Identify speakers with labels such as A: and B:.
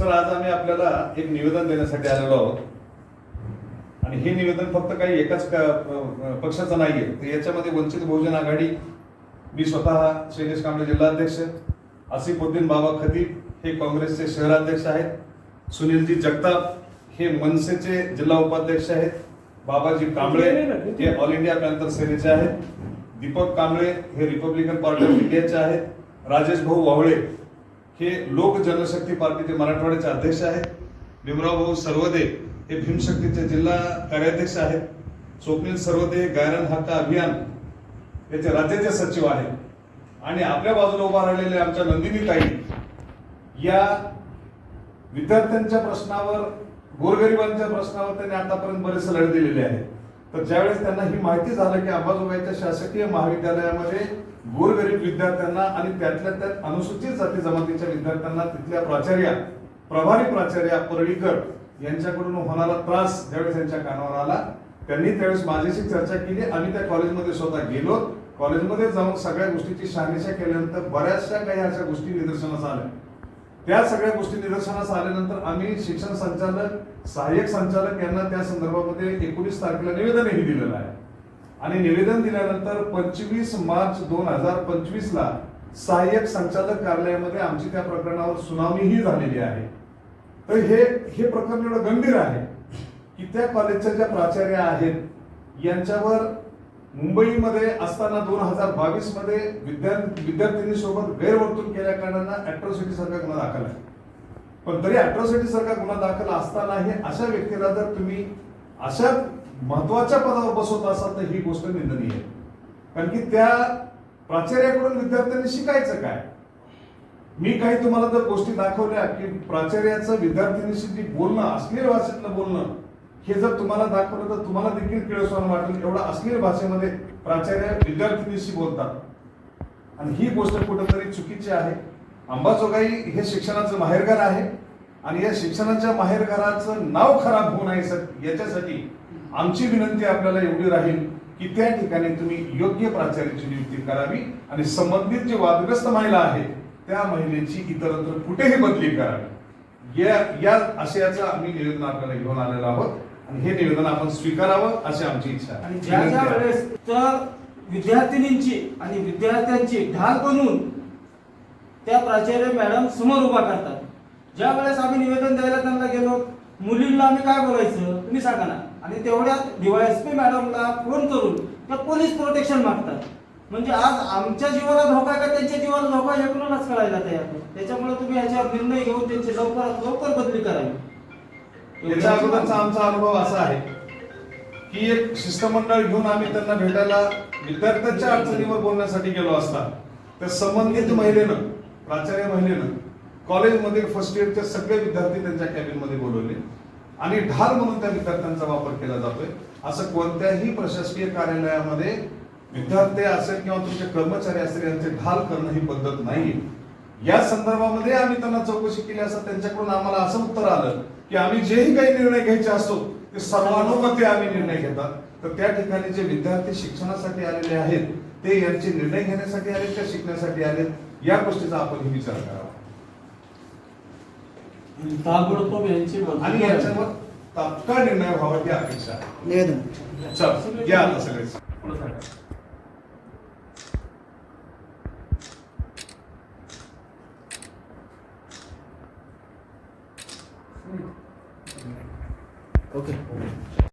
A: Sir आज आम्ही आपल्याला एक निवेदन देण्यासाठी आलेलो आहोत. आणि हे निवेदन फक्त काही एकाच क- पक्षाचं नाहीये. तर याच्यामध्ये वंचित बहुजन आघाडी मी स्वतः शैलेश कांबळे जिल्हाध्यक्ष आसिफुद्दीन बाबा खतीब हे काँग्रेसचे शहराध्यक्ष आहेत. सुनीलजी जगताप हे मनसेचे जिल्हा उपाध्यक्ष आहेत. बाबाजी कांबळे हे ऑल इंडिया पॅन्थर सेनेचे आहेत. दीपक कांबळे हे रिपब्लिकन पार्टी ऑफ इंडियाचे आहेत. राजेश भाऊ वावळे हे लोक जनशक्ती पार्टीचे मराठवाड्याचे अध्यक्ष आहेत. भीमराव भाऊ सर्वदे हे भीमशक्तीचे जिल्हा कार्याध्यक्ष आहेत. स्वप्नील सर्वदे गायरन हक्का अभियान याचे राज्याचे सचिव आहेत. आणि आपल्या बाजूला उभा राहिलेले आमच्या नंदिनी ताई या विद्यार्थ्यांच्या प्रश्नावर गोरगरिबांच्या प्रश्नावर त्यांनी आतापर्यंत बरेचसे लढे दिलेले आहेत. तर ज्यावेळेस त्यांना ही माहिती झालं की अंबाजोगाईच्या शासकीय महाविद्यालयामध्ये गोरगरीब विद्यार्थ्यांना आणि त्यातल्या त्यात अनुसूचित जाती जमातीच्या विद्यार्थ्यांना तिथल्या प्राचार्या प्रभारी प्राचार्या परळीकर यांच्याकडून होणारा त्रास ज्यावेळेस त्यांच्या कानावर आला त्यांनी त्यावेळेस माझ्याशी चर्चा केली. आम्ही त्या कॉलेजमध्ये स्वतः गेलो. कॉलेजमध्ये जाऊन सगळ्या गोष्टीची शहानिशा केल्यानंतर बऱ्याचशा काही अशा गोष्टी निदर्शनास आल्या. त्या सगळ्या गोष्टी निदर्शनास आल्यानंतर आम्ही शिक्षण संचालक सहाय्यक संचालक यांना त्या संदर्भामध्ये एकोणीस तारखेला निवेदनही दिलेलं आहे. आणि निवेदन दिल्यानंतर पंचवीस मार्च दोन हजार पंचवीस ला सहाय्यक संचालक कार्यालयामध्ये आमची त्या प्रकरणावर सुनावणीही झालेली आहे. तर हे हे प्रकरण एवढं गंभीर आहे की त्या कॉलेजच्या ज्या प्राचार्या आहेत यांच्यावर मुंबईमध्ये असताना दोन हजार बावीसमध्ये विद्यार्थी सोबत गैरवर्तून केल्या कारणानं अॅट्रॉसिटी सारखा गुन्हा दाखल आहे. पण तरी अॅट्रॉसिटी सारखा गुन्हा दाखल असतानाही अशा व्यक्तीला जर तुम्ही अशा महत्त्वाच्या पदावर बसवत असाल तर ही गोष्ट निंदनीय आहे. कारण की त्या प्राचार्याकडून विद्यार्थ्यांनी शिकायचं काय? मी काही तुम्हाला जर गोष्टी दाखवल्या की प्राचार्याचं विद्यार्थिनीशी जी बोलणं अश्लील भाषेतलं बोलणं हे जर तुम्हाला दाखवलं तर तुम्हाला देखील किळसवान वाटेल. एवढा अश्लील भाषेमध्ये प्राचार्य विद्यार्थिनीशी बोलतात. आणि ही गोष्ट कुठंतरी चुकीची आहे. अंबाजोगाई हे शिक्षणाचं माहेरघर आहे. आणि या शिक्षणाच्या माहेरघराचं नाव खराब होऊ नये सर- याच्यासाठी आमची विनंती आपल्याला एवढी राहील की त्या ठिकाणी तुम्ही योग्य प्राचार्याची नियुक्ती करावी आणि संबंधित जे वादग्रस्त महिला आहे त्या महिलेची इतरत्र कुठेही बदली करावी. या या आशयाचं आम्ही निवेदन आपल्याला घेऊन आलेलो आहोत. आणि हे निवेदन आपण स्वीकारावं अशी आमची इच्छा
B: आणि ज्या ज्या वेळेस तर विद्यार्थिनींची आणि विद्यार्थ्यांची ढाल बनवून त्या प्राचार्य मॅडम समोर उभा करतात. ज्या वेळेस आम्ही निवेदन द्यायला त्यांना गेलो मुलींना आम्ही काय बोलायचं तुम्ही सांगा ना. आणि तेवढ्यात डीवायएसपी मॅडमला फोन करून त्या पोलीस प्रोटेक्शन मागतात. म्हणजे आज आमच्या जीवाला धोका का त्यांच्या जीवाला कळायला तयार नाही. त्याच्यामुळे तुम्ही याच्यावर निर्णय घेऊन त्यांची लवकरात लवकर बदली करावी
A: याच्या अगोदरचा आमचा अनुभव असा आहे की एक शिष्टमंडळ घेऊन आम्ही त्यांना भेटायला विद्यार्थ्यांच्या अडचणीवर बोलण्यासाठी गेलो असता तर संबंधित महिलेनं प्राचार्य महिलेनं कॉलेजमध्ये फर्स्ट इयरचे सगळे विद्यार्थी त्यांच्या कॅबिनमध्ये बोलवले. आणि ढाल म्हणून त्या विद्यार्थ्यांचा वापर केला जातोय. असं कोणत्याही प्रशासकीय कार्यालयामध्ये विद्यार्थी असेल किंवा तुमचे कर्मचारी असेल यांचे ढाल करणं ही पद्धत नाही या संदर्भामध्ये आम्ही त्यांना चौकशी केली असता त्यांच्याकडून आम्हाला असं उत्तर आलं की आम्ही जेही काही निर्णय घ्यायचे असतो ते सर्वानुमते आम्ही निर्णय घेतात. तर त्या ठिकाणी जे विद्यार्थी शिक्षणासाठी आलेले आहेत ते यांचे निर्णय घेण्यासाठी आलेत का शिकण्यासाठी आलेत या गोष्टीचा आपण विचार करावा.
C: ताबडतोब यांची बदली
A: आणि. याच्यावर तात्काळ निर्णय व्हावा ही अपेक्षा आहे.
D: निवेदन.
A: चल या आता सगळेच
D: OK，